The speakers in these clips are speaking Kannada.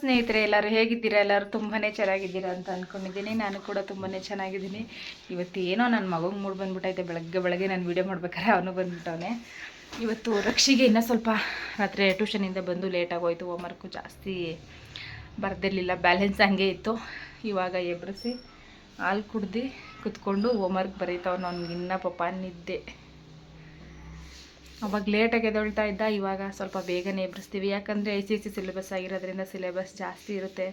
ಸ್ನೇಹಿತರೆ, ಎಲ್ಲರೂ ಹೇಗಿದ್ದೀರಾ? ಎಲ್ಲರೂ ತುಂಬಾ ಚೆನ್ನಾಗಿದ್ದೀರಾ ಅಂತ ಅಂದ್ಕೊಂಡಿದ್ದೀನಿ ನಾನು ಕೂಡ ತುಂಬಾ ಚೆನ್ನಾಗಿದ್ದೀನಿ. ಇವತ್ತೇನೋ ನನ್ನ ಮಗಂಗೆ ಮೂಡ್ ಬಂದ್ಬಿಟ್ಟೈತೆ ಬೆಳಗ್ಗೆ ಬೆಳಗ್ಗೆ ನಾನು ವೀಡಿಯೋ ಮಾಡ್ಬೇಕಾದ್ರೆ ಅವನು ಬಂದ್ಬಿಟ್ಟವನೇ. ಇವತ್ತು ರಕ್ಷಿಗೆ ಇನ್ನೂ ಸ್ವಲ್ಪ ರಾತ್ರಿ ಟ್ಯೂಷನಿಂದ ಬಂದು ಲೇಟಾಗಿ ಹೋಮ್ ಹೋಮ್ವರ್ಕು ಜಾಸ್ತಿ ಬರ್ದಿರಲಿಲ್ಲ. ಬ್ಯಾಲೆನ್ಸ್ ಹಂಗೆ ಇತ್ತು. ಇವಾಗ ಎಬ್ರಿಸಿ ಹಾಲು ಕುಡ್ದು ಕುತ್ಕೊಂಡು ಹೋಮ್ವರ್ಕ್ ಬರೀತಾವ. ಇನ್ನೂ ಪಾಪ ನಿದ್ದೆ. ಅವಾಗ ಲೇಟಾಗಿ ಎದೊಳ್ತಾ ಇದ್ದ, ಇವಾಗ ಸ್ವಲ್ಪ ಬೇಗನೆ ಎಬ್ಬಿಸ್ತೀವಿ. ಯಾಕಂದರೆ ಐ ಸಿ ಸಿ ಸಿಲೆಬಸ್ ಆಗಿರೋದ್ರಿಂದ ಸಿಲೆಬಸ್ ಜಾಸ್ತಿ ಇರುತ್ತೆ.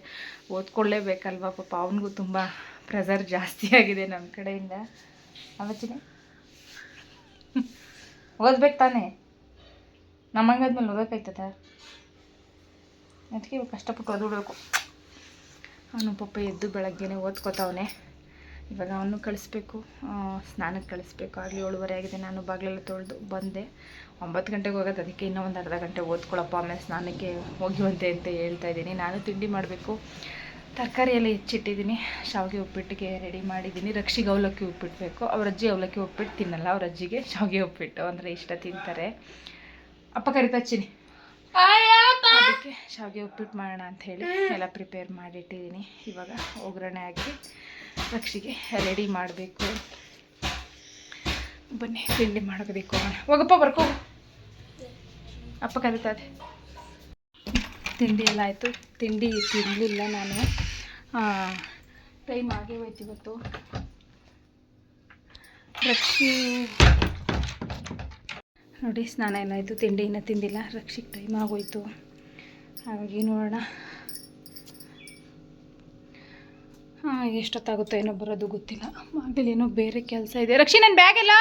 ಓದ್ಕೊಳ್ಳೇಬೇಕಲ್ವ? ಪಾಪ ಅವನಿಗೂ ತುಂಬ ಪ್ರೆಸರ್ ಜಾಸ್ತಿ ಆಗಿದೆ ನಮ್ಮ ಕಡೆಯಿಂದ. ಅವತ್ತಿನ ಓದ್ಬೇಕು ತಾನೇ? ನಮ್ಮಂಗಾದ್ಮೇಲೆ ಓದೋಕ್ಕಾಯ್ತದ ಅದಕ್ಕೆ ಇವಾಗ ಕಷ್ಟಪಟ್ಟು ಓದ್ಬಿಡ್ಬೇಕು. ಅವನು ಪಾಪ ಎದ್ದು ಬೆಳಗ್ಗೆನೆ ಓದ್ಕೋತಾವನೆ. ಇವಾಗ ಅವನು ಕಳಿಸ್ಬೇಕು ಸ್ನಾನಕ್ಕೆ ಕಳಿಸ್ಬೇಕು. ಆಗಲಿ ಏಳುವರೆ ಆಗಿದೆ ನಾನು ಬಾಗಿಲೆಲ್ಲ ತೊಳೆದು ಬಂದೆ. ಒಂಬತ್ತು ಗಂಟೆಗೆ ಹೋಗೋದು ಅದಕ್ಕೆ ಇನ್ನೂ ಒಂದು ಅರ್ಧ ಗಂಟೆ ಓದ್ಕೊಳಪ್ಪ ಆಮೇಲೆ ಸ್ನಾನಕ್ಕೆ ಹೋಗಿವಂತೆ ಅಂತ ಹೇಳ್ತಾ ಇದ್ದೀನಿ. ನಾನು ತಿಂಡಿ ಮಾಡಬೇಕು. ತರಕಾರಿ ಎಲ್ಲ ಹೆಚ್ಚಿಟ್ಟಿದ್ದೀನಿ. ಶಾವಿಗೆ ಉಪ್ಪಿಟ್ಟಿಗೆ ರೆಡಿ ಮಾಡಿದ್ದೀನಿ. ರಕ್ಷಿಗೆ ಅವಲಕ್ಕಿ ಉಪ್ಪಿಟ್ಬೇಕು ಅವ್ರ ಅಜ್ಜಿ ಅವಲಕ್ಕಿ ಉಪ್ಪಿಟ್ಟು ತಿನ್ನಲ್ಲ ಅವ್ರ ಅಜ್ಜಿಗೆ ಶಾವಿಗೆ ಉಪ್ಪಿಟ್ಟು. ಅಂದರೆ ಇಷ್ಟ ತಿಂತಾರೆ. ಅಪ್ಪ ಕರಿತಾ ಚಿನಿ ಅದಕ್ಕೆ ಶಾವಿಗೆ ಉಪ್ಪಿಟ್ಟು ಮಾಡೋಣ ಅಂತ ಹೇಳಿ ಎಲ್ಲ ಪ್ರಿಪೇರ್ ಮಾಡಿಟ್ಟಿದ್ದೀನಿ. ಇವಾಗ ಒಗ್ಗರಣೆ ಹಾಕಿ ರಕ್ಷಿಗೆ ರೆಡಿ ಮಾಡಬೇಕು. ಬನ್ನಿ, ತಿಂಡಿ ಮಾಡಬೇಕು ಹೋಗಪ್ಪ, ಬರ್ಕೋ. ಅಪ್ಪ ಕರೀತದೆ ತಿಂಡಿ ಎಲ್ಲ ಆಯಿತು. ತಿಂಡಿ ತಿನ್ನಲಿಲ್ಲ ನಾನು. ಟೈಮ್ ಆಗೇ ಹೋಯ್ತು ಇವತ್ತು. ರಕ್ಷಿ ನೋಡಿ, ಸ್ನಾನ ಏನಾಯಿತು ತಿಂಡಿ ಇನ್ನೂ ತಿಂದಿಲ್ಲ. ರಕ್ಷಿಗೆ ಟೈಮ್ ಆಗೋಯ್ತು. ಹಾಗಾಗಿ ನೋಡೋಣ. ಎಷ್ಟೊತ್ತಾಗುತ್ತೋ ಏನೋ ಬರೋದು ಗೊತ್ತಿಲ್ಲ. ಆಮೇಲೆ ಏನೋ ಬೇರೆ ಕೆಲಸ ಇದೆ. ರಕ್ಷಿ ನನ್ನ ಬ್ಯಾಗ್ ಎಲ್ಲ?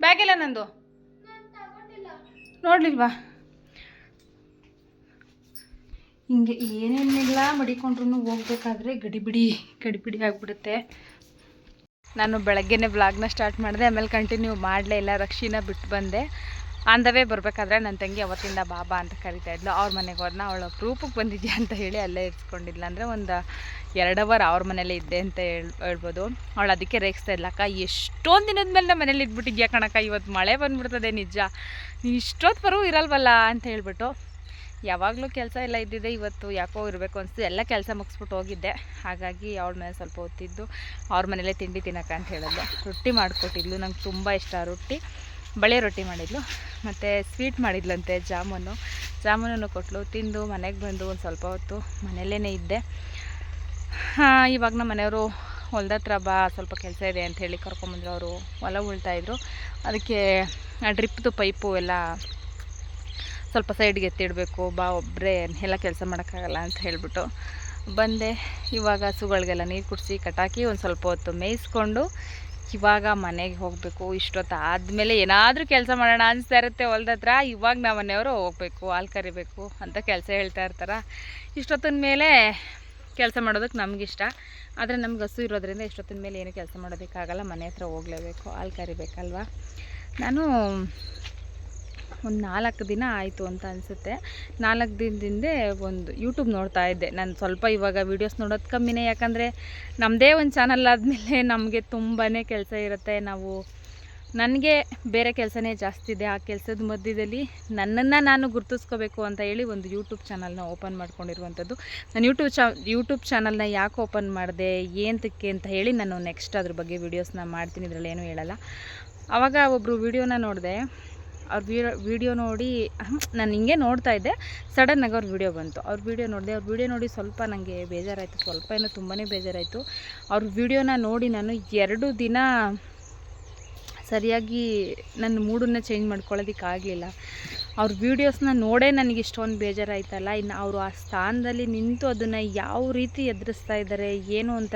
ಬ್ಯಾಗ್ ಎಲ್ಲ ನಂದು? ನೋಡ್ಲಿಲ್ವಾ? ಹಿಂಗೆ ಏನೇನಿಲ್ಲ ಮಡಿಕೊಂಡ್ರು ಹೋಗ್ಬೇಕಾದ್ರೆ ಗಡಿಬಿಡಿ ಗಡಿಬಿಡಿ ಆಗಿಬಿಡುತ್ತೆ. ನಾನು ಬೆಳಗ್ಗೆನೆ ಬ್ಲಾಗ್ನ ಸ್ಟಾರ್ಟ್ ಮಾಡಿದೆ, ಆಮೇಲೆ ಕಂಟಿನ್ಯೂ ಮಾಡಲೇ ಇಲ್ಲ. ರಕ್ಷಿನ ಬಿಟ್ಟು ಬಂದೆ. ಆಂದವೇ ಬರಬೇಕಾದ್ರೆ ನನ್ನ ತಂಗಿ ಅವತ್ತಿಂದ ಬಾಬಾ ಅಂತ ಕರಿತಾ ಇದ್ಲು. ಅವ್ರ ಮನೆಗೆ ಹೋದ್ನ ಅವಳು ಅಪ್ರೂಪಕ್ಕೆ ಬಂದಿದ್ಯಾ ಅಂತ ಹೇಳಿ ಅಲ್ಲೇ ಇರಿಸ್ಕೊಂಡಿಲ್ಲ ಅಂದರೆ ಒಂದು ಎರಡು ಅವರ್ ಅವ್ರ ಮನೇಲೇ ಇದ್ದೆ ಅಂತ ಹೇಳ್, ಹೇಳ್ಬೋದು. ಅವಳು ಅದಕ್ಕೆ ರೇಗಿಸ್ತಾ ಇಲ್ಲ ಎಷ್ಟೊಂದು ದಿನದ ಮೇಲೆ ನಮ್ಮ ಮನೇಲಿ ಇದ್ಬಿಟ್ಟಿದ್ಯಾ ಕಣಕ್ಕ? ಇವತ್ತು ಮಳೆ ಬಂದ್ಬಿಡ್ತದೆ ನಿಜ. ನೀನು ಇಷ್ಟೊತ್ತು ಇರಲ್ವಲ್ಲ? ಅಂತ ಹೇಳ್ಬಿಟ್ಟು, ಯಾವಾಗಲೂ ಕೆಲಸ ಎಲ್ಲ ಇದ್ದಿದ್ದೆ ಇವತ್ತು ಯಾಕೋ ಇರಬೇಕು ಅನಿಸ್ತು ಎಲ್ಲ ಕೆಲಸ ಮುಗಿಸ್ಬಿಟ್ಟು ಹೋಗಿದ್ದೆ. ಹಾಗಾಗಿ ಅವಳ ಮೇಲೆ ಸ್ವಲ್ಪ ಹೊತ್ತಿದ್ದು. ಅವ್ರ ಮನೇಲೇ ತಿಂಡಿ ತಿನ್ನೋಕೆ ಅಂತ ಹೇಳಿದ್ಲು. ರೊಟ್ಟಿ ಮಾಡಿಕೊಟ್ಟಿದ್ಲು. ನಂಗೆ ತುಂಬ ಇಷ್ಟ ರೊಟ್ಟಿ. ಬಳೆ ರೊಟ್ಟಿ ಮಾಡಿದ್ಲು, ಮತ್ತು ಸ್ವೀಟ್ ಮಾಡಿದ್ಲಂತೆ ಜಾಮೂನು. ಜಾಮೂನನ್ನು ಕೊಟ್ಟಲು ತಿಂದು ಮನೆಗೆ ಬಂದು ಒಂದು ಸ್ವಲ್ಪ ಹೊತ್ತು ಮನೆಯಲ್ಲೇ ಇದ್ದೆ. ಇವಾಗ ನಮ್ಮ ಮನೆಯವರು ಹೊಲ್ದ ಹತ್ರ ಬಾ, ಸ್ವಲ್ಪ ಕೆಲಸ ಇದೆ ಅಂತ ಹೇಳಿ ಕರ್ಕೊಂಬಂದ್ರು ಅವರು. ಹೊಲ ಉಳ್ತಾಯಿದ್ರು ಅದಕ್ಕೆ ಡ್ರಿಪ್ದು ಪೈಪು ಎಲ್ಲ ಸ್ವಲ್ಪ ಸೈಡ್ಗೆ ಎತ್ತಿಡಬೇಕು ಬಾ ಒಬ್ಬರೇ ಎಲ್ಲ ಕೆಲಸ ಮಾಡೋಕ್ಕಾಗಲ್ಲ ಅಂತ ಹೇಳಿಬಿಟ್ಟು ಬಂದೆ. ಇವಾಗ ಹಸುಗಳಿಗೆಲ್ಲ ನೀರು ಕುಡಿಸಿ ಕಟಾಕಿ ಒಂದು ಸ್ವಲ್ಪ ಹೊತ್ತು ಮೇಯಿಸ್ಕೊಂಡು ಇವಾಗ ಮನೆಗೆ ಹೋಗಬೇಕು, ಇಷ್ಟೊತ್ತು ಆದಮೇಲೆ ಏನಾದರೂ ಕೆಲಸ ಮಾಡೋಣ ಅನಿಸ್ತಾ ಇರುತ್ತೆ ಹೊಲ್ದ ಇವಾಗ ನಾವು ಮನೆಯವರು ಹೋಗ್ಬೇಕು, ಹಾಲು ಕರಿಬೇಕು ಅಂತ ಕೆಲಸ ಹೇಳ್ತಾ ಇರ್ತಾರೆ. ಇಷ್ಟೊತ್ತಿನ ಮೇಲೆ ಕೆಲಸ ಮಾಡೋದಕ್ಕೆ ನಮಗಿಷ್ಟ. ಆದರೆ ನಮ್ಗೆ ಹಸು ಇರೋದ್ರಿಂದ ಇಷ್ಟೊತ್ತಿನ ಮೇಲೆ ಏನು ಕೆಲಸ ಮಾಡೋದಕ್ಕಾಗಲ್ಲ, ಮನೆ ಹತ್ರ ಹೋಗಲೇಬೇಕು, ಹಾಲು ಕರಿಬೇಕಲ್ವ? ನಾನು ಒಂದು ನಾಲ್ಕು ದಿನ ಆಯಿತು ಅಂತ ಅನಿಸುತ್ತೆ. ನಾಲ್ಕು ದಿನದಿಂದ ಒಂದು ಯೂಟ್ಯೂಬ್ ನೋಡ್ತಾ ಇದ್ದೆ. ನಾನು ಸ್ವಲ್ಪ ಇವಾಗ ವೀಡಿಯೋಸ್ ನೋಡೋದು ಕಮ್ಮಿನೇ. ಯಾಕಂದರೆ ನಮ್ಮದೇ ಒಂದು ಚಾನಲ್ ಆದಮೇಲೆ ನಮಗೆ ತುಂಬಾ ಕೆಲಸ ಇರುತ್ತೆ. ನಾವು ನನಗೆ ಬೇರೆ ಕೆಲಸನೇ ಜಾಸ್ತಿ ಇದೆ. ಆ ಕೆಲಸದ ಮಧ್ಯದಲ್ಲಿ ನನ್ನನ್ನು ನಾನು ಗುರ್ತಿಸ್ಕೋಬೇಕು ಅಂತ ಹೇಳಿ ಒಂದು ಯೂಟ್ಯೂಬ್ ಚಾನಲ್ನ ಓಪನ್ ಮಾಡ್ಕೊಂಡಿರುವಂಥದ್ದು. ನಾನು ಯೂಟ್ಯೂಬ್ ಚಾ ಯೂಟ್ಯೂಬ್ ಚಾನಲ್ನ ಯಾಕೆ ಓಪನ್ ಮಾಡಿದೆ ಏನಕ್ಕೆ ಅಂತ ಹೇಳಿ ನಾನು ನೆಕ್ಸ್ಟ್ ಅದ್ರ ಬಗ್ಗೆ ವೀಡಿಯೋಸ್ನ ಮಾಡ್ತೀನಿ. ಇದರಲ್ಲಿ ಏನೂ ಹೇಳಲ್ಲ. ಆವಾಗ ಒಬ್ಬರು ವೀಡಿಯೋನ ನೋಡಿದೆ. ಅವ್ರ ವೀಡಿಯೋ ನೋಡಿ ನಾನು ಹಿಂಗೆ ನೋಡ್ತಾ ಇದ್ದೆ. ಸಡನ್ನಾಗಿ ಅವ್ರ ವೀಡಿಯೋ ಬಂತು. ಅವ್ರ ವೀಡಿಯೋ ನೋಡಿದೆ, ಅವ್ರ ವೀಡಿಯೋ ನೋಡಿ ಸ್ವಲ್ಪ ನನಗೆ ಬೇಜಾರಾಯಿತು. ಸ್ವಲ್ಪ ಏನೋ ತುಂಬಾ ಬೇಜಾರಾಯಿತು. ಅವ್ರ ವೀಡಿಯೋನ ನೋಡಿ ನಾನು ಎರಡು ದಿನ ಸರಿಯಾಗಿ ನನ್ನ ಮೂಡನ್ನ ಚೇಂಜ್ ಮಾಡ್ಕೊಳ್ಳೋದಕ್ಕಾಗಲಿಲ್ಲ ಅವ್ರ ವೀಡಿಯೋಸ್ನ ನೋಡೇ ನನಗೆ ಇಷ್ಟೊಂದು ಬೇಜಾರಾಯ್ತಲ್ಲ. ಇನ್ನು ಅವರು ಆ ಸ್ಥಾನದಲ್ಲಿ ನಿಂತು ಅದನ್ನು ಯಾವ ರೀತಿ ಎದುರಿಸ್ತಾ ಇದ್ದಾರೆ ಏನು ಅಂತ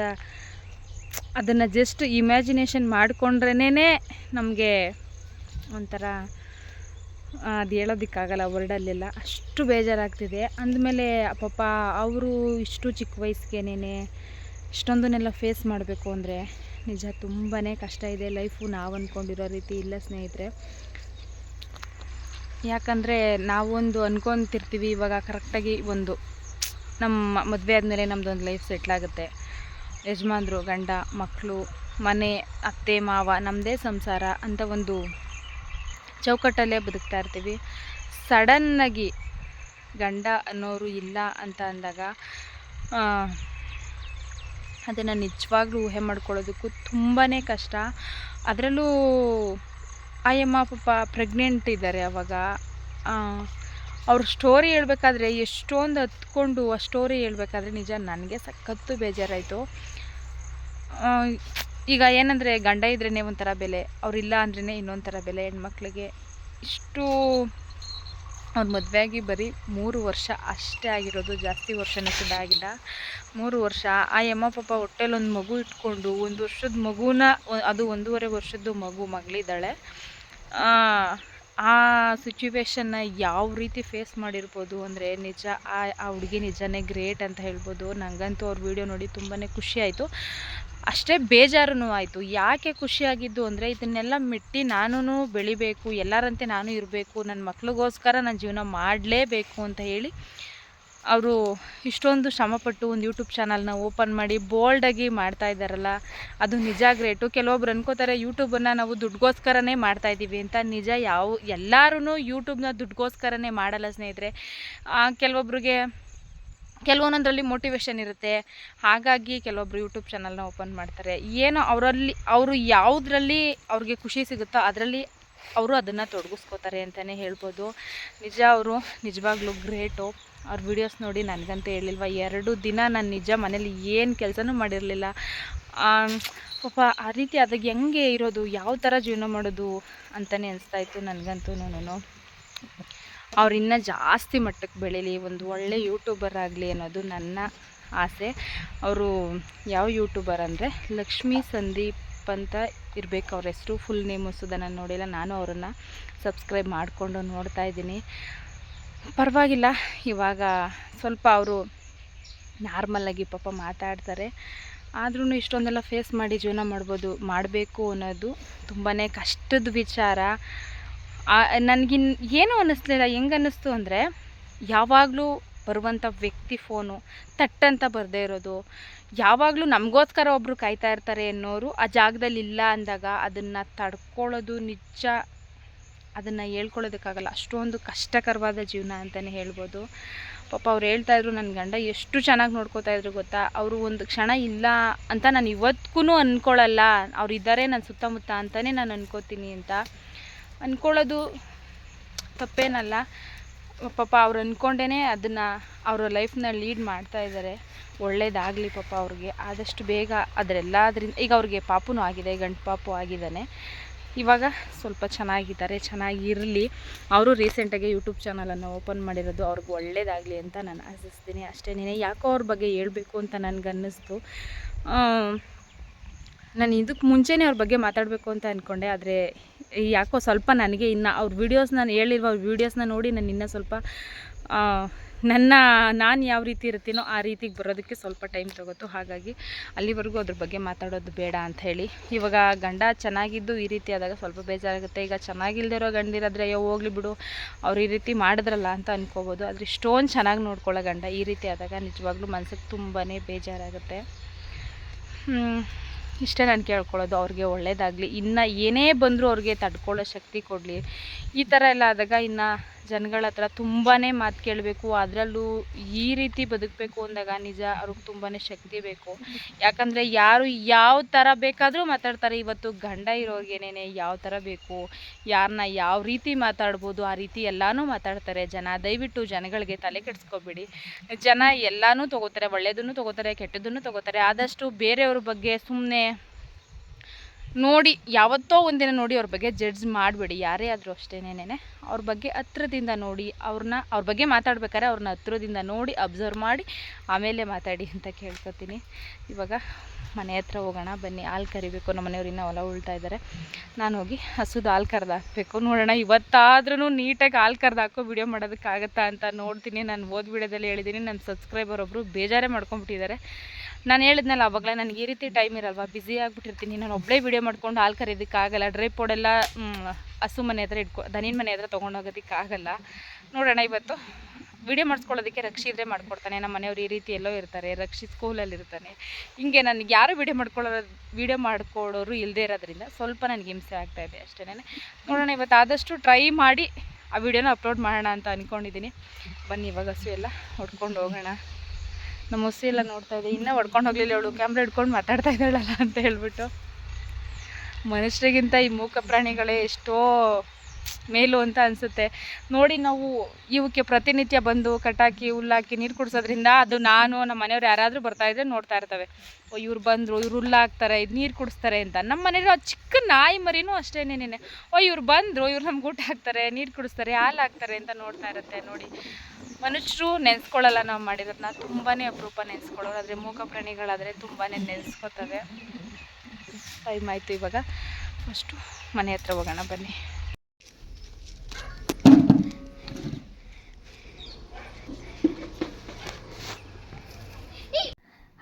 ಅದನ್ನು ಜಸ್ಟ್ ಇಮ್ಯಾಜಿನೇಷನ್ ಮಾಡಿಕೊಂಡ್ರೇ ನಮಗೆ ಒಂಥರ ಅದು ಹೇಳೋದಕ್ಕಾಗಲ್ಲ ವರ್ಡಲ್ಲೆಲ್ಲ ಅಷ್ಟು ಬೇಜಾರಾಗ್ತಿದೆ. ಅಂದಮೇಲೆ ಪಾಪ ಅವರು ಇಷ್ಟು ಚಿಕ್ಕ ವಯಸ್ಸಿಗೆನೇ ಇಷ್ಟೊಂದನ್ನೆಲ್ಲ ಫೇಸ್ ಮಾಡಬೇಕು ಅಂದರೆ ನಿಜ ತುಂಬಾ ಕಷ್ಟ ಇದೆ. ಲೈಫು ನಾವು ಅಂದ್ಕೊಂಡಿರೋ ರೀತಿ ಇಲ್ಲ ಸ್ನೇಹಿತರೆ. ಯಾಕಂದರೆ ನಾವೊಂದು ಅಂದ್ಕೊತಿರ್ತೀವಿ ಇವಾಗ ಕರೆಕ್ಟಾಗಿ ಒಂದು ನಮ್ಮ ಮದುವೆ ಆದಮೇಲೆ ನಮ್ಮದೊಂದು ಲೈಫ್ ಸೆಟ್ಲಾಗುತ್ತೆ ಯಜಮಾನ್ರು, ಗಂಡ ಮಕ್ಕಳು ಮನೆ, ಅತ್ತೆ, ಮಾವ ನಮ್ಮದೇ ಸಂಸಾರ ಅಂತ ಒಂದು ಚೌಕಟ್ಟಲ್ಲೇ ಬದುಕ್ತಾ ಇರ್ತೀವಿ. ಸಡನ್ನಾಗಿ ಗಂಡ ಅನ್ನೋರು ಇಲ್ಲ ಅಂತ ಅಂದಾಗ ಅದನ್ನು ನಿಜವಾಗ್ಲೂ ಊಹೆ ಮಾಡ್ಕೊಳ್ಳೋದಕ್ಕೂ ತುಂಬಾ ಕಷ್ಟ. ಅದರಲ್ಲೂ ಆಯಮ್ಮ ಪಾಪ ಪ್ರೆಗ್ನೆಂಟ್ ಇದ್ದಾರೆ ಅವಾಗ. ಅವ್ರ ಸ್ಟೋರಿ ಹೇಳ್ಬೇಕಾದ್ರೆ ಎಷ್ಟೊಂದು ಹತ್ಕೊಂಡು, ಆ ಸ್ಟೋರಿ ಹೇಳ್ಬೇಕಾದ್ರೆ ನಿಜ ನನಗೆ ಸಖತ್ತು ಬೇಜಾರಾಯಿತು. ಈಗ ಏನಂದರೆ ಗಂಡ ಇದ್ರೇ ಒಂಥರ ಬೆಲೆ ಅವರಿಲ್ಲ ಅಂದ್ರೇ ಇನ್ನೊಂಥರ ಬೆಲೆ. ಹೆಣ್ಮಕ್ಳಿಗೆ ಇಷ್ಟು ಅವ್ರ ಮದುವೆಯಾಗಿ ಬರೀ ಮೂರು ವರ್ಷ ಅಷ್ಟೇ ಆಗಿರೋದು, ಜಾಸ್ತಿ ವರ್ಷನೂ ಕೂಡ ಆಗಿಲ್ಲ. ಮೂರು ವರ್ಷ, ಆ ಯಮ್ಮ ಪಾಪ ಹೊಟ್ಟೆಲಿ ಒಂದು ಮಗು ಇಟ್ಕೊಂಡು ಒಂದು ವರ್ಷದ ಮಗುನ, ಅದು ಒಂದೂವರೆ ವರ್ಷದ್ದು ಮಗು, ಮಗಳಿದ್ದಾಳೆ. ಆ ಸಿಚುವೇಶನ್ನ ಯಾವ ರೀತಿ ಫೇಸ್ ಮಾಡಿರ್ಬೋದು ಅಂದರೆ ನಿಜ, ಆ ಆ ಹುಡುಗಿ ನಿಜನೇ ಗ್ರೇಟ್ ಅಂತ ಹೇಳ್ಬೋದು. ನನಗಂತೂ ಅವ್ರ ವಿಡಿಯೋ ನೋಡಿ ತುಂಬಾ ಖುಷಿ ಆಯಿತು. ಅಷ್ಟೇ ಬೇಜಾರೂ ಆಯಿತು. ಯಾಕೆ ಖುಷಿಯಾಗಿದ್ದು ಅಂದರೆ ಇದನ್ನೆಲ್ಲ ಮೆಟ್ಟಿ ನಾನು ಬೆಳಿಬೇಕು, ಎಲ್ಲರಂತೆ ನಾನು ಇರಬೇಕು ನನ್ನ ಮಕ್ಳಿಗೋಸ್ಕರ ನನ್ನ ಜೀವನ ಮಾಡಲೇಬೇಕು ಅಂತ ಹೇಳಿ ಅವರು ಇಷ್ಟೊಂದು ಶ್ರಮಪಟ್ಟು ಒಂದು ಯೂಟ್ಯೂಬ್ ಚಾನಲ್ನ ಓಪನ್ ಮಾಡಿ ಬೋಲ್ಡಾಗಿ ಮಾಡ್ತಾ ಇದ್ದಾರಲ್ಲ, ಅದು ನಿಜ ಗ್ರೇಟು. ಕೆಲವೊಬ್ರು ಅನ್ಕೋತಾರೆ ಯೂಟ್ಯೂಬನ್ನು ನಾವು ದುಡ್ಗೋಸ್ಕರನೇ ಮಾಡ್ತಾಯಿದ್ದೀವಿ ಅಂತ. ನಿಜ ಯಾವ ಎಲ್ಲರೂ ಯೂಟ್ಯೂಬ್ನ ದುಡ್ಗೋಸ್ಕರನೇ ಮಾಡಲ್ಲ ಸ್ನೇಹಿತರೆ. ಕೆಲವೊಬ್ರಿಗೆ ಕೆಲವೊಂದರಲ್ಲಿ ಮೋಟಿವೇಶನ್ ಇರುತ್ತೆ. ಹಾಗಾಗಿ ಕೆಲವೊಬ್ರು ಯೂಟ್ಯೂಬ್ ಚಾನಲ್ನ ಓಪನ್ ಮಾಡ್ತಾರೆ. ಏನೋ ಅವರಲ್ಲಿ, ಅವರು ಯಾವುದರಲ್ಲಿ ಅವ್ರಿಗೆ ಖುಷಿ ಸಿಗುತ್ತೋ ಅದರಲ್ಲಿ ಅವರು ಅದನ್ನು ತೊಡಗಿಸ್ಕೋತಾರೆ ಅಂತಲೇ ಹೇಳ್ಬೋದು. ನಿಜ ಅವರು ನಿಜವಾಗ್ಲೂ ಗ್ರೇಟು ಅವ್ರ ವಿಡಿಯೋಸ್ ನೋಡಿ ನನಗಂತ ಹೇಳಿಲ್ವ, ಎರಡು ದಿನ ನಾನು ನಿಜ ಮನೇಲಿ ಏನು ಕೆಲಸನೂ ಮಾಡಿರಲಿಲ್ಲ. ಪಾಪ ಆ ರೀತಿ ಆದಾಗ ಹೆಂಗೆ ಇರೋದು ಯಾವ ಥರ ಜೀವನ ಮಾಡೋದು ಅಂತಲೇ ಅನಿಸ್ತಾಯಿತ್ತು ನನಗಂತೂ ನಾನು ಅವ್ರು ಇನ್ನೂ ಜಾಸ್ತಿ ಮಟ್ಟಕ್ಕೆ ಬೆಳೀಲಿ, ಒಂದು ಒಳ್ಳೆ ಯೂಟ್ಯೂಬರ್ ಆಗಲಿ ಅನ್ನೋದು ನನ್ನ ಆಸೆ. ಅವರು ಯಾವ ಯೂಟ್ಯೂಬರ್ ಅಂದರೆ ಲಕ್ಷ್ಮೀ ಸಂದೀಪ್ ಅಂತ ಇರಬೇಕು. ಅವ್ರ ಹೆಸರು ಫುಲ್ ನೇಮು ನಾನು ನೋಡಿಲ್ಲ. ನಾನು ಅವರನ್ನು ಸಬ್ಸ್ಕ್ರೈಬ್ ಮಾಡಿಕೊಂಡು ನೋಡ್ತಾ ಇದ್ದೀನಿ. ಪರವಾಗಿಲ್ಲ, ಇವಾಗ ಸ್ವಲ್ಪ ಅವರು ನಾರ್ಮಲ್ಲಾಗಿ ಪಾಪ ಮಾತಾಡ್ತಾರೆ. ಆದ್ರೂ ಇಷ್ಟೊಂದೆಲ್ಲ ಫೇಸ್ ಮಾಡಿ ಜೀವನ ಮಾಡ್ಬೋದು, ಮಾಡಬೇಕು ಅನ್ನೋದು ತುಂಬಾ ಕಷ್ಟದ ವಿಚಾರ. ನನಗಿನ್ ಏನೂ ಅನ್ನಿಸ್ಲಿಲ್ಲ ಹೆಂಗೆ ಅನ್ನಿಸ್ತು ಅಂದರೆ ಯಾವಾಗಲೂ ಬರುವಂಥ ವ್ಯಕ್ತಿ ಫೋನು ತಟ್ಟಂತ ಬರದೇ ಇರೋದು. ಯಾವಾಗಲೂ ನಮಗೋಸ್ಕರ ಒಬ್ಬರು ಕಾಯ್ತಾ ಇರ್ತಾರೆ ಅನ್ನೋರು ಆ ಜಾಗದಲ್ಲಿ ಇಲ್ಲ ಅಂದಾಗ ಅದನ್ನು ತಡ್ಕೊಳ್ಳೋದು ನಿಜ, ಅದನ್ನು ಹೇಳ್ಕೊಳ್ಳೋದಕ್ಕಾಗಲ್ಲ. ಅಷ್ಟೊಂದು ಕಷ್ಟಕರವಾದ ಜೀವನ ಅಂತಲೇ ಹೇಳ್ಬೋದು. ಪಾಪ ಅವ್ರು ಹೇಳ್ತಾಯಿದ್ರು ನನ್ನ ಗಂಡ ಎಷ್ಟು ಚೆನ್ನಾಗಿ ನೋಡ್ಕೋತಾ ಇದ್ರು ಗೊತ್ತಾ? ಅವರು ಒಂದು ಕ್ಷಣ ಇಲ್ಲ ಅಂತ ನಾನು ಇವತ್ತಿಗೂ ಅಂದ್ಕೊಳ್ಳಲ್ಲ ಅವ್ರು ಇದ್ದಾರೆ ನನ್ನ ಸುತ್ತಮುತ್ತ ಅಂತಲೇ ನಾನು ಅನ್ಕೋತೀನಿ ಅಂತ. ಅಂದ್ಕೊಳ್ಳೋದು ತಪ್ಪೇನಲ್ಲ. ಪಾಪ ಅವ್ರು ಅಂದ್ಕೊಂಡೇ ಅದನ್ನು ಅವರ ಲೈಫ್ನ ಲೀಡ್ ಮಾಡ್ತಾ ಇದ್ದಾರೆ ಒಳ್ಳೇದಾಗಲಿ ಪಾಪ ಅವ್ರಿಗೆ. ಆದಷ್ಟು ಬೇಗ ಅದರೆಲ್ಲದ್ರಿಂದ ಈಗ ಅವ್ರಿಗೆ ಪಾಪುನೂ ಆಗಿದೆ, ಗಂಡು ಪಾಪು ಆಗಿದ್ದಾನೆ. ಇವಾಗ ಸ್ವಲ್ಪ ಚೆನ್ನಾಗಿದ್ದಾರೆ, ಚೆನ್ನಾಗಿರಲಿ. ಅವರು ರೀಸೆಂಟಾಗಿ ಯೂಟ್ಯೂಬ್ ಚಾನಲನ್ನು ಓಪನ್ ಮಾಡಿರೋದು ಅವ್ರಿಗೆ ಒಳ್ಳೇದಾಗಲಿ ಅಂತ ನಾನು ಆಶಿಸ್ತೀನಿ. ಅಷ್ಟೇ ಯಾಕೋ ಅವ್ರ ಬಗ್ಗೆ ಹೇಳಬೇಕು ಅಂತ ನನಗನ್ನಿಸ್ತು. ನಾನು ಇದಕ್ಕೆ ಮುಂಚೆನೇ ಅವ್ರ ಬಗ್ಗೆ ಮಾತಾಡಬೇಕು ಅಂತ ಅಂದ್ಕೊಂಡೆ ಆದರೆ ಯಾಕೋ ಸ್ವಲ್ಪ ನನಗೆ ಇನ್ನು ಅವ್ರ ವೀಡಿಯೋಸ್ ನಾನು ಹೇಳಿರುವ ಅವ್ರ ವೀಡಿಯೋಸ್ನ ನೋಡಿ ನಾನು ಇನ್ನೂ ಸ್ವಲ್ಪ ನನ್ನ, ನಾನು ಯಾವ ರೀತಿ ಇರ್ತೀನೋ ಆ ರೀತಿಗೆ ಬರೋದಕ್ಕೆ ಸ್ವಲ್ಪ ಟೈಮ್ ತಗೋತು. ಹಾಗಾಗಿ ಅಲ್ಲಿವರೆಗೂ ಅದ್ರ ಬಗ್ಗೆ ಮಾತಾಡೋದು ಬೇಡ ಅಂತ ಹೇಳಿ. ಇವಾಗ ಗಂಡ ಚೆನ್ನಾಗಿದ್ದು ಈ ರೀತಿ ಆದಾಗ ಸ್ವಲ್ಪ ಬೇಜಾರಾಗುತ್ತೆ. ಈಗ ಚೆನ್ನಾಗಿಲ್ದಿರೋ ಗಂಡಿರಾದರೆ ಅಯ್ಯೋ ಹೋಗ್ಲಿ ಬಿಡು, ಅವ್ರು ಈ ರೀತಿ ಮಾಡಿದ್ರಲ್ಲ ಅಂತ ಅಂದ್ಕೋಬೋದು ಆದರೆ ಇಷ್ಟೊಂದು ಚೆನ್ನಾಗಿ ನೋಡ್ಕೊಳ್ಳೋ ಗಂಡ ಈ ರೀತಿ ಆದಾಗ ನಿಜವಾಗ್ಲೂ ಮನ್ಸಿಗೆ ತುಂಬಾ ಬೇಜಾರಾಗುತ್ತೆ. ಇಷ್ಟೇ ನಾನು ಕೇಳ್ಕೊಳ್ಳೋದು ಅವ್ರಿಗೆ ಒಳ್ಳೆಯದಾಗಲಿ ಇನ್ನು ಏನೇ ಬಂದರೂ ಅವ್ರಿಗೆ ತಡ್ಕೊಳ್ಳೋ ಶಕ್ತಿ ಕೊಡಲಿ. ಈ ಥರ ಎಲ್ಲ ಆದಾಗ ಇನ್ನು ಜನಗಳ ಹತ್ರ ತುಂಬಾ ಮಾತು ಕೇಳಬೇಕು, ಅದರಲ್ಲೂ ಈ ರೀತಿ ಬದುಕಬೇಕು ಅಂದಾಗ ನಿಜ ಅವ್ರಿಗೆ ತುಂಬಾ ಶಕ್ತಿ ಬೇಕು. ಯಾಕಂದರೆ ಯಾರು ಯಾವ ಥರ ಬೇಕಾದರೂ ಮಾತಾಡ್ತಾರೆ, ಇವತ್ತು ಗಂಡ ಇರೋರ್ಗೇನೇ ಯಾವ ಥರ ಬೇಕು ಯಾರನ್ನ ಯಾವ ರೀತಿ ಮಾತಾಡ್ಬೋದು, ಆ ರೀತಿ ಎಲ್ಲನೂ ಮಾತಾಡ್ತಾರೆ. ಜನ, ದಯವಿಟ್ಟು ಜನಗಳಿಗೆ ತಲೆ ಕೆಡಿಸ್ಕೊಬೇಡಿ. ಜನ ಎಲ್ಲನೂ ತೊಗೋತಾರೆ ಒಳ್ಳೆಯದನ್ನು ತೊಗೋತಾರೆ ಕೆಟ್ಟದನ್ನು ತೊಗೋತಾರೆ, ಆದಷ್ಟು ಬೇರೆಯವ್ರ ಬಗ್ಗೆ ಸುಮ್ಮನೆ ನೋಡಿ, ಯಾವತ್ತೋ ಒಂದಿನ ನೋಡಿ ಅವ್ರ ಬಗ್ಗೆ ಜಡ್ಜ್ ಮಾಡಬೇಡಿ. ಯಾರೇ ಆದರೂ ಅಷ್ಟೇನೇನೆ ಅವ್ರ ಬಗ್ಗೆ ಹತ್ರದಿಂದ ನೋಡಿ ಅವ್ರನ್ನ ಅವ್ರ ಬಗ್ಗೆ ಮಾತಾಡ್ಬೇಕಾದ್ರೆ ಅವ್ರನ್ನ ಹತ್ರದಿಂದ ನೋಡಿ ಅಬ್ಸರ್ವ್ ಮಾಡಿ, ಆಮೇಲೆ ಮಾತಾಡಿ ಅಂತ ಕೇಳ್ಕೊತೀನಿ. ಇವಾಗ ಮನೆ ಹತ್ರ ಹೋಗೋಣ, ಬನ್ನಿ. ಹಾಲು ಕರಿಬೇಕು. ನಮ್ಮ ಮನೆಯವ್ರು ಇನ್ನೂ ಹೊಲ ಉಳ್ತಾ ಇದ್ದಾರೆ. ನಾನು ಹೋಗಿ ಹಸುದು ಹಾಲು ಕರೆದು ಹಾಕಬೇಕು. ನೋಡೋಣ ಇವತ್ತಾದ್ರೂ ನೀಟಾಗಿ ಹಾಲು ಕರೆದು ಹಾಕೋ ವಿಡಿಯೋ ಮಾಡೋದಕ್ಕಾಗತ್ತಾ ಅಂತ ನೋಡ್ತೀನಿ. ನಾನು ಓದ್ ವಿಡಿಯೋದಲ್ಲಿ ಹೇಳಿದ್ದೀನಿ ನನ್ನ ಸಬ್ಸ್ಕ್ರೈಬರ್ ಒಬ್ಬರು ಬೇಜಾರೇ ಮಾಡ್ಕೊಂಬಿಟ್ಟಿದ್ದಾರೆ ನಾನು ಹೇಳಿದ್ನಲ್ಲ, ಅವಾಗಲೇ ನನಗೆ ಈ ರೀತಿ ಟೈಮ್ ಇರಲ್ವ? ಬ್ಯುಸಿ ಆಗಿಬಿಟ್ಟಿರ್ತೀನಿ. ನಾನು ಒಬ್ಬಳೇ ವೀಡಿಯೋ ಮಾಡ್ಕೊಂಡು ಹಾಲು ಕರೆಯೋದಕ್ಕಾಗಲ್ಲ. ಡ್ರೈ ಪೌಡೆಲ್ಲ ಹಸು ಮನೆ ಹತ್ರ ಇಟ್ಕೊ, ದನಿನ ಮನೆ ಹತ್ರ ತೊಗೊಂಡೋಗೋದಕ್ಕಾಗಲ್ಲ. ನೋಡೋಣ ಇವತ್ತು. ವಿಡಿಯೋ ಮಾಡಿಸ್ಕೊಳ್ಳೋದಕ್ಕೆ ರಕ್ಷಿ ಇದ್ರೆ ಮಾಡ್ಕೊಡ್ತಾನೆ. ನಮ್ಮ ಮನೆಯವರು ಈ ರೀತಿ ಎಲ್ಲೋ ಇರ್ತಾರೆ. ರಕ್ಷಿ ಸ್ಕೂಲಲ್ಲಿ ಇರ್ತಾನೆ. ಹಿಂಗೆ ನನಗೆ ಯಾರು ವಿಡಿಯೋ ಮಾಡ್ಕೊಳ್ಳೋ ವಿಡಿಯೋ ಮಾಡ್ಕೊಡೋರು ಇಲ್ಲದೇ ಇರೋದ್ರಿಂದ ಸ್ವಲ್ಪ ನನಗೆ ಹಿಂಸೆ ಆಗ್ತಾಯಿದೆ ಅಷ್ಟೇ ನೋಡೋಣ ಇವತ್ತು ಆದಷ್ಟು ಟ್ರೈ ಮಾಡಿ ಆ ವಿಡಿಯೋನ ಅಪ್ಲೋಡ್ ಮಾಡೋಣ ಅಂತ ಅಂದ್ಕೊಂಡಿದ್ದೀನಿ ಬನ್ನಿ, ಇವಾಗ ಹಸು ಎಲ್ಲ ಹೊಡ್ಕೊಂಡು ಹೋಗೋಣ. ನಮ್ಮ ಹೊಸ ಎಲ್ಲ ನೋಡ್ತಾ ಇದೆ. ಇನ್ನೂ ಹೊಡ್ಕೊಂಡು ಹೋಗಲಿಲ್ಲ ಅವಳು ಕ್ಯಾಮ್ರಾ ಹಿಡ್ಕೊಂಡು ಮಾತಾಡ್ತಾ ಇದ್ದಾಳಲ್ಲ ಅಂತ ಹೇಳ್ಬಿಟ್ಟು. ಮನುಷ್ಯರಿಗಿಂತ ಈ ಮೂಕ ಪ್ರಾಣಿಗಳೇ ಎಷ್ಟೋ ಮೇಲು ಅಂತ ಅನಿಸುತ್ತೆ. ನೋಡಿ ನಾವು ಇವಕ್ಕೆ ಪ್ರತಿನಿತ್ಯ ಬಂದು ಕಟಾಕಿ, ಹುಲ್ಲಾಕಿ ನೀರು ಕುಡಿಸೋದ್ರಿಂದ ಅದು ನಾನು, ನಮ್ಮ ಮನೆಯವ್ರು ಯಾರಾದರೂ ಬರ್ತಾ ಇದ್ರೆ ನೋಡ್ತಾ ಇರ್ತವೆ. ಓ, ಇವ್ರು ಬಂದರು, ಇವ್ರು ಹುಲ್ಲಾಕ್ತಾರೆ ಇದು ನೀರು ಕುಡಿಸ್ತಾರೆ ಅಂತ. ನಮ್ಮ ಮನೇಲಿ ಆ ಚಿಕ್ಕ ನಾಯಿ ಮರಿನೂ ಅಷ್ಟೇನೇನೆ ಓ, ಇವ್ರು ಬಂದರು, ಇವ್ರು ನಮ್ಗೆ ಊಟ ಹಾಕ್ತಾರೆ, ನೀರು ಕುಡಿಸ್ತಾರೆ, ಹಾಲು ಹಾಕ್ತಾರೆ ಅಂತ ನೋಡ್ತಾ ಇರುತ್ತೆ ನೋಡಿ. ಮನುಷ್ಯರು ನೆನೆಸ್ಕೊಳ್ಳಲ್ಲ ನಾವು ಮಾಡಿರೋದನ್ನ ತುಂಬಾ ಅಪರೂಪ ನೆನೆಸ್ಕೊಳ್ಳೋರು. ಆದರೆ ಮೂಕ ಪ್ರಾಣಿಗಳಾದರೆ ತುಂಬಾ ನೆನೆಸ್ಕೋತವೆ. ಟೈಮ್ ಆಯಿತು ಇವಾಗ. ಫಸ್ಟು ಮನೆ ಹತ್ರ ಹೋಗೋಣ ಬನ್ನಿ.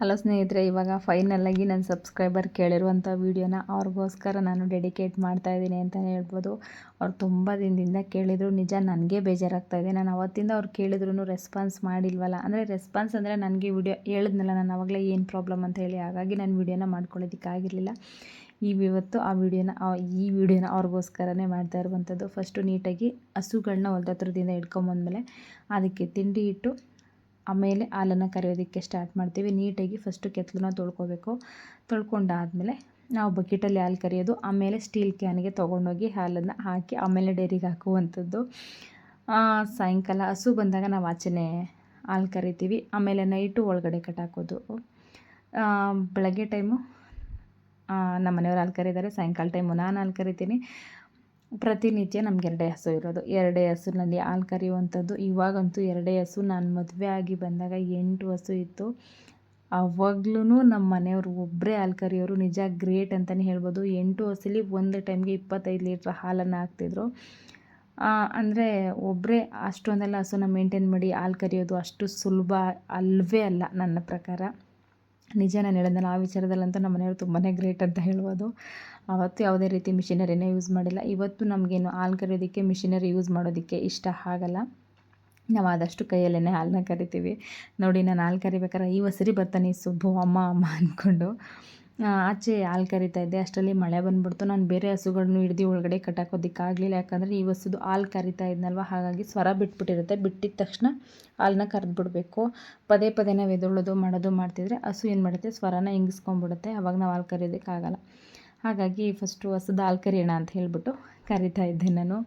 ಹಲೋ ಸ್ನೇಹಿತರೆ, ಇವಾಗ ಫೈನಲಾಗಿ ನನ್ನ ಸಬ್ಸ್ಕ್ರೈಬರ್ ಕೇಳಿರುವಂಥ ವೀಡಿಯೋನ ಅವ್ರಿಗೋಸ್ಕರ ನಾನು ಡೆಡಿಕೇಟ್ ಮಾಡ್ತಾ ಇದ್ದೀನಿ ಅಂತಲೇ ಹೇಳ್ಬೋದು. ಅವ್ರು ತುಂಬ ದಿನದಿಂದ ಕೇಳಿದರು, ನಿಜ ನನಗೆ ಬೇಜಾರಾಗ್ತಾ ಇದೆ. ನಾನು ಅವತ್ತಿಂದ ಅವ್ರು ಕೇಳಿದ್ರು ರೆಸ್ಪಾನ್ಸ್ ಮಾಡಿಲ್ವಲ್ಲ? ಅಂದರೆ ರೆಸ್ಪಾನ್ಸ್ ಅಂದರೆ ನನಗೆ ವಿಡಿಯೋ ಹೇಳಿದ್ನಲ್ಲ, ನಾನು ಆವಾಗಲೇ ಏನು ಪ್ರಾಬ್ಲಮ್ ಅಂತ ಹೇಳಿ, ಹಾಗಾಗಿ ನಾನು ವೀಡಿಯೋನ ಮಾಡ್ಕೊಳ್ಳೋದಕ್ಕಾಗಿರಲಿಲ್ಲ ಈ ಇವತ್ತು ಆ ವಿಡಿಯೋನ ಈ ವಿಡಿಯೋನ ಅವ್ರಿಗೋಸ್ಕರನೇ ಮಾಡ್ತಾ ಇರುವಂಥದ್ದು ಫಸ್ಟು ನೀಟಾಗಿ ಹಸುಗಳನ್ನ ಹೊಲ್ದತ್ರದಿಂದ ಮೇಲೆ ಅದಕ್ಕೆ ತಿಂಡಿ ಇಟ್ಟು ಆಮೇಲೆ ಹಾಲನ್ನು ಕರೆಯೋದಕ್ಕೆ ಸ್ಟಾರ್ಟ್ ಮಾಡ್ತೀವಿ. ನೀಟಾಗಿ ಫಸ್ಟು ಕೆತ್ತಲನ್ನ ತೊಳ್ಕೊಬೇಕು. ತೊಳ್ಕೊಂಡಾದಮೇಲೆ ನಾವು ಬಕೆಟಲ್ಲಿ ಹಾಲು ಕರೆಯೋದು, ಆಮೇಲೆ ಸ್ಟೀಲ್ ಕ್ಯಾನಿಗೆ ತೊಗೊಂಡೋಗಿ ಹಾಲನ್ನು ಹಾಕಿ ಆಮೇಲೆ ಡೈರಿಗೆ ಹಾಕುವಂಥದ್ದು. ಸಾಯಂಕಾಲ ಹಸು ಬಂದಾಗ ನಾವು ಆಚೆನೇ ಹಾಲು ಕರಿತೀವಿ. ಆಮೇಲೆ ನೈಟು ಒಳಗಡೆ ಕಟ್ಟಾಕೋದು ಬೆಳಗ್ಗೆ ಟೈಮು ನಮ್ಮ ಮನೆಯವ್ರು ಹಾಲು ಕರೀತಾರೆ. ಸಾಯಂಕಾಲ ಟೈಮು ನಾನು ಹಾಲು ಕರಿತೀನಿ. ಪ್ರತಿನಿತ್ಯ ನಮ್ಗೆ ಎರಡೇ ಹಸು ಇರೋದು. ಎರಡೇ ಹಸುನಲ್ಲಿ ಹಾಲು ಕರೆಯುವಂಥದ್ದು. ಇವಾಗಂತೂ ಎರಡೇ ಹಸು ನಾನು ಮದುವೆ ಆಗಿ ಬಂದಾಗ ಎಂಟು ಹಸು ಇತ್ತು. ಅವಾಗ್ಲೂ ನಮ್ಮ ಮನೆಯವರು ಒಬ್ಬರೇ ಹಾಲು ಕರೆಯೋರು ನಿಜ ಗ್ರೇಟ್ ಅಂತಲೇ ಹೇಳ್ಬೋದು. ಎಂಟು ಹಸುಲಿ ಒಂದು ಟೈಮ್ಗೆ ಇಪ್ಪತ್ತೈದು ಲೀಟ್ರ್ ಹಾಲನ್ನು ಹಾಕ್ತಿದ್ರು. ಅಂದರೆ ಒಬ್ಬರೇ ಅಷ್ಟೊಂದೆಲ್ಲ ಹಸುನ ಮೇಂಟೈನ್ ಮಾಡಿ ಹಾಲು ಕರೆಯೋದು ಅಷ್ಟು ಸುಲಭ ಅಲ್ಲವೇ ಅಲ್ಲ ನನ್ನ ಪ್ರಕಾರ. ನಿಜ ನಾನು ಆ ವಿಚಾರದಲ್ಲಂತೂ ನಮ್ಮ ಮನೆಯವರು ತುಂಬಾ ಗ್ರೇಟ್ ಅಂತ ಹೇಳ್ಬೋದು. ಅವತ್ತು ಯಾವುದೇ ರೀತಿ ಮಿಷಿನರಿನೇ ಯೂಸ್ ಮಾಡಿಲ್ಲ. ಇವತ್ತು ನಮಗೇನು ಹಾಲು ಕರೆಯೋದಕ್ಕೆ ಮಿಷಿನರಿ ಯೂಸ್ ಮಾಡೋದಕ್ಕೆ ಇಷ್ಟ ಆಗಲ್ಲ. ನಾವು ಆದಷ್ಟು ಕೈಯಲ್ಲೇ ಹಾಲನ್ನ ಕರಿತೀವಿ. ನೋಡಿ, ನಾನು ಹಾಲು ಕರಿಬೇಕಾದ್ರೆ ಈ ಹೊಸರಿ ಬರ್ತಾನೆ, ಸುಬ್ಬು, ಅಮ್ಮ ಅಮ್ಮ ಅಂದ್ಕೊಂಡು ಆಚೆ ಹಾಲು ಕರಿತಾ ಇದ್ದೆ. ಅಷ್ಟರಲ್ಲಿ ಮಳೆ ಬಂದ್ಬಿಡ್ತು. ನಾನು ಬೇರೆ ಹಸುಗಳನ್ನು ಹಿಡ್ದು ಒಳಗಡೆ ಕಟ್ಟಾಕೋದಕ್ಕಾಗಲಿಲ್ಲ ಯಾಕಂದರೆ ಈ ಹೊಸದು ಹಾಲು ಕರಿತಾ ಇದ್ನಲ್ವ? ಹಾಗಾಗಿ ಸ್ವರ ಬಿಟ್ಬಿಟ್ಟಿರುತ್ತೆ. ಬಿಟ್ಟಿದ ತಕ್ಷಣ ಹಾಲನ್ನ ಕರೆದ್ಬಿಡ್ಬೇಕು. ಪದೇ ಪದೇ ನಾವು ಎದುಳೋದು ಮಾಡೋದು ಮಾಡ್ತಿದ್ರೆ ಹಸು ಏನು ಮಾಡುತ್ತೆ? ಸ್ವರನ ಹಿಂಗಿಸ್ಕೊಂಡ್ಬಿಡುತ್ತೆ ಅವಾಗ ನಾವು ಹಾಲು ಕರೆಯೋದಕ್ಕಾಗಲ್ಲ ಹಾಗಾಗಿ ಫಸ್ಟು ಹಸುದು ಹಾಲು ಕರಿಯೋಣ ಅಂತ ಹೇಳಿಬಿಟ್ಟು ಕರಿತಾ ಇದ್ದೆ ನಾನು.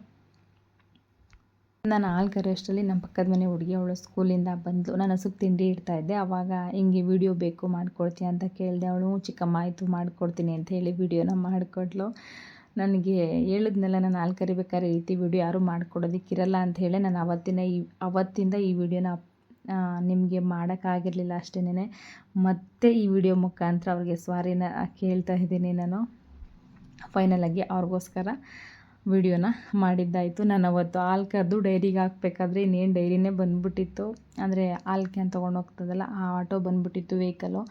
ನಾನು ಹಾಲು ಕರೆಯೋಷ್ಟರಲ್ಲಿ ನಮ್ಮ ಪಕ್ಕದ ಮನೆ ಹುಡುಗಿ ಅವಳು ಸ್ಕೂಲಿಂದ ಬಂದಳು ನಾನು ಹಸು ತಿಂಡಿ ಇಡ್ತಾ ಇದ್ದೆ. ಆವಾಗ ಹಿಂಗೆ ವಿಡಿಯೋ ಬೇಕು ಮಾಡ್ಕೊಡ್ತೀನಿ ಅಂತ ಕೇಳಿದೆ. ಅವಳು, ಚಿಕ್ಕಮ್ಮ, ಆಯಿತು ಮಾಡ್ಕೊಡ್ತೀನಿ ಅಂತ ಹೇಳಿ ವಿಡಿಯೋನ ಮಾಡಿಕೊಟ್ಲು. ನನಗೆ ಹೇಳಿದ್ನೆಲ್ಲ ನಾನು ಹಾಲು ಕರಿಬೇಕಾದ್ರೆ ಈ ರೀತಿ ವಿಡಿಯೋ ಯಾರೂ ಮಾಡಿಕೊಡೋದಕ್ಕಿರಲ್ಲ ಅಂತ ಹೇಳಿ ನಾನು ಅವತ್ತಿನ ಈ, ಅವತ್ತಿಂದ ಈ ವಿಡಿಯೋನ ನಿಮಗೆ ಮಾಡೋಕ್ಕಾಗಿರಲಿಲ್ಲ ಅಷ್ಟೇನೆ ಮತ್ತೆ ಈ ವಿಡಿಯೋ ಮುಖಾಂತರ ಅವ್ರಿಗೆ ಸ್ವಾರಿನ ಕೇಳ್ತಾ ಇದ್ದೀನಿ ನಾನು. ಫೈನಲಾಗಿ ಅವ್ರಿಗೋಸ್ಕರ ವಿಡಿಯೋನ ಮಾಡಿದ್ದಾಯಿತು. ನಾನು ಅವತ್ತು ಹಾಲು ಕರೆದು ಡೈರಿಗೆ ಹಾಕ್ಬೇಕಾದ್ರೆ ಇನ್ನೇನು ಡೈರಿನೇ ಬಂದುಬಿಟ್ಟಿತ್ತು. ಅಂದರೆ ಹಾಲು ಕ್ಯಾನ್ ತೊಗೊಂಡು ಹೋಗ್ತದಲ್ಲ, ಆ ಆಟೋ ಬಂದುಬಿಟ್ಟಿತ್ತು ವೆಹಿಕಲು.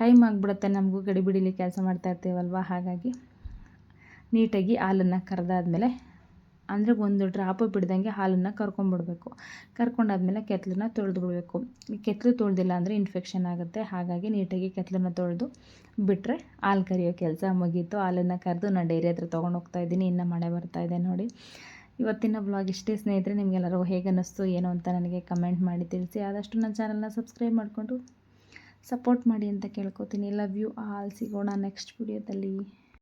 ಟೈಮ್ ಆಗಿಬಿಡುತ್ತೆ, ನಮಗೂ ಗಡಿಬಿಡಿಲಿ ಕೆಲಸ ಮಾಡ್ತಾ ಇರ್ತೀವಲ್ವ? ಹಾಗಾಗಿ ನೀಟಾಗಿ ಹಾಲನ್ನು ಕರೆದಾದ್ಮೇಲೆ ಅಂದರೆ ಒಂದು ಡ್ರಾಪು ಬಿಡ್ದಂಗೆ ಹಾಲನ್ನು ಕರ್ಕೊಂಡ್ಬಿಡ್ಬೇಕು. ಕರ್ಕೊಂಡಾದ್ಮೇಲೆ ಕೆತ್ತಲನ್ನ ತೊಳೆದು ಬಿಡಬೇಕು ಕೆತ್ತಲು ತೊಳೆದಿಲ್ಲ ಅಂದರೆ ಇನ್ಫೆಕ್ಷನ್ ಆಗುತ್ತೆ. ಹಾಗಾಗಿ ನೀಟಾಗಿ ಕೆತ್ತಲನ್ನ ತೊಳೆದು ಬಿಟ್ಟರೆ ಹಾಲು ಕರಿಯೋ ಕೆಲಸ ಮುಗೀತು. ಹಾಲನ್ನು ಕರೆದು ನಾನು ಡೈರಿ ಹತ್ರ ತೊಗೊಂಡು ಹೋಗ್ತಾ ಇದ್ದೀನಿ. ಇನ್ನೂ ಮಳೆ ಬರ್ತಾ ಇದೆ ನೋಡಿ. ಇವತ್ತಿನ ಬ್ಲಾಗ್ ಇಷ್ಟೇ ಸ್ನೇಹಿತರೆ. ನಿಮಗೆಲ್ಲರೂ ಹೇಗೆ ಅನ್ನಿಸ್ತು, ಏನು ಅಂತ ನನಗೆ ಕಮೆಂಟ್ ಮಾಡಿ ತಿಳಿಸಿ. ಆದಷ್ಟು ನನ್ನ ಚಾನಲ್ನ ಸಬ್ಸ್ಕ್ರೈಬ್ ಮಾಡಿಕೊಂಡು ಸಪೋರ್ಟ್ ಮಾಡಿ ಅಂತ ಕೇಳ್ಕೊತೀನಿ. ಲವ್ ಯು ಆಲ್ ಸಿಗೋಣ ನೆಕ್ಸ್ಟ್ ವಿಡಿಯೋದಲ್ಲಿ